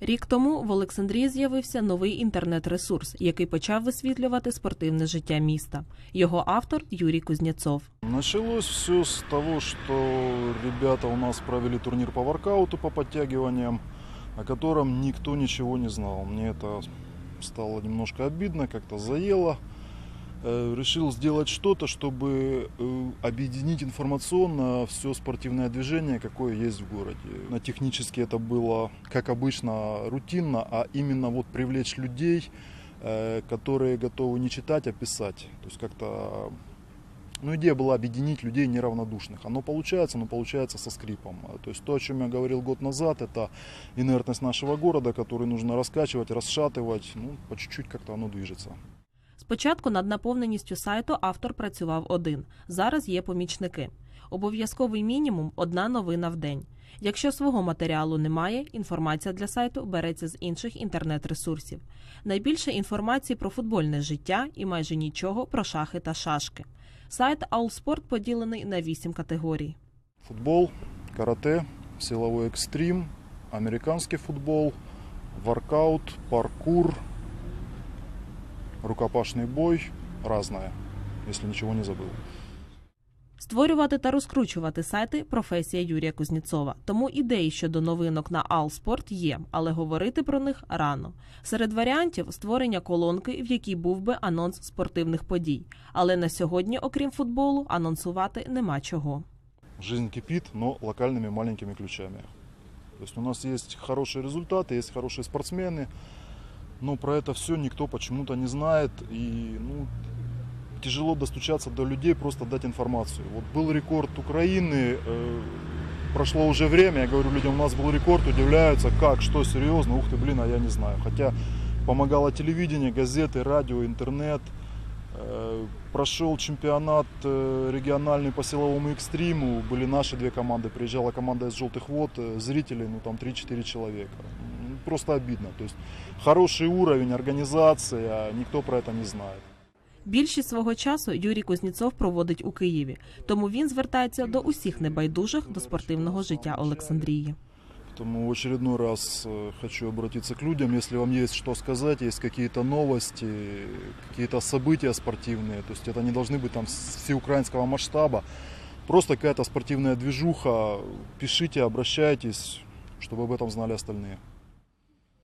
Рік тому в Олександрії з'явився новий інтернет-ресурс, який почав висвітлювати спортивне життя міста. Його автор Юрій Кузнєцов. Началось все з того, що ребята у нас провели турнір по воркауту, по підтягуванням, о котором ніхто нічого не знав. Мені це стало немножко обидно, как-то заело. Э, Решил сделать что-то, чтобы э, объединить информационно все спортивное движение, какое есть в городе. На технически это было, как обычно, рутинно, а именно вот привлечь людей, э, которые готовы не читать, а писать. То есть как-то ну, идея была объединить людей неравнодушных. Оно получается, но получается со скрипом. То есть то, о чем я говорил год назад, это инертность нашего города, который нужно раскачивать, расшатывать. Ну, по чуть-чуть как-то оно движется. Спочатку над наповненістю сайту автор працював один. Зараз є помічники. Обов'язковий мінімум одна новина в день. Якщо свого матеріалу немає, інформація для сайту береться з інших інтернет-ресурсів. Найбільше інформації про футбольне життя і майже нічого про шахи та шашки. Сайт Allsport поділений на вісім категорій. Футбол, карате, силовой экстрим, американский футбол, воркаут, паркур, рукопашный бой, разное, если ничего не забыл. Створювати та розкручувати сайти професія Юрія Кузнєцова. Тому ідеї щодо новинок на Allsport є, але говорити про них рано. Серед варіантів створення колонки, в якій був би анонс спортивних подій. Але на сьогодні, окрім футболу, анонсувати нема чого. Жизнь кипит, но локальными маленькими ключами. То есть у нас есть хорошие результаты, есть хорошие спортсмены, Но про это все никто почему-то не знает. И ну, тяжело достучаться до людей, просто дать информацию. Вот был рекорд Украины, э, прошло уже время, я говорю людям, у нас был рекорд, удивляются, как, что, серьезно, ух ты, блин, а я не знаю. Хотя помогало телевидение, газеты, радио, интернет. Э, Прошел чемпионат э, региональный по силовому экстриму. Были наши две команды. Приезжала команда из «Желтых вод». э, Зрителей, ну там 3-4 человека. М, Просто обидно. То есть хороший уровень, организация, никто про это не знает. Більшість свого часу Юрій Кузнєцов проводить у Києві, тому він звертається до усіх небайдужих до спортивного життя Олександрії. Поэтому в очередной раз э, хочу обратиться к людям, если вам есть что сказать, есть какие-то новости, какие-то события спортивные, то есть это не должны быть там с- всеукраинского масштаба, просто какая-то спортивная движуха, пишите, обращайтесь, чтобы об этом знали остальные.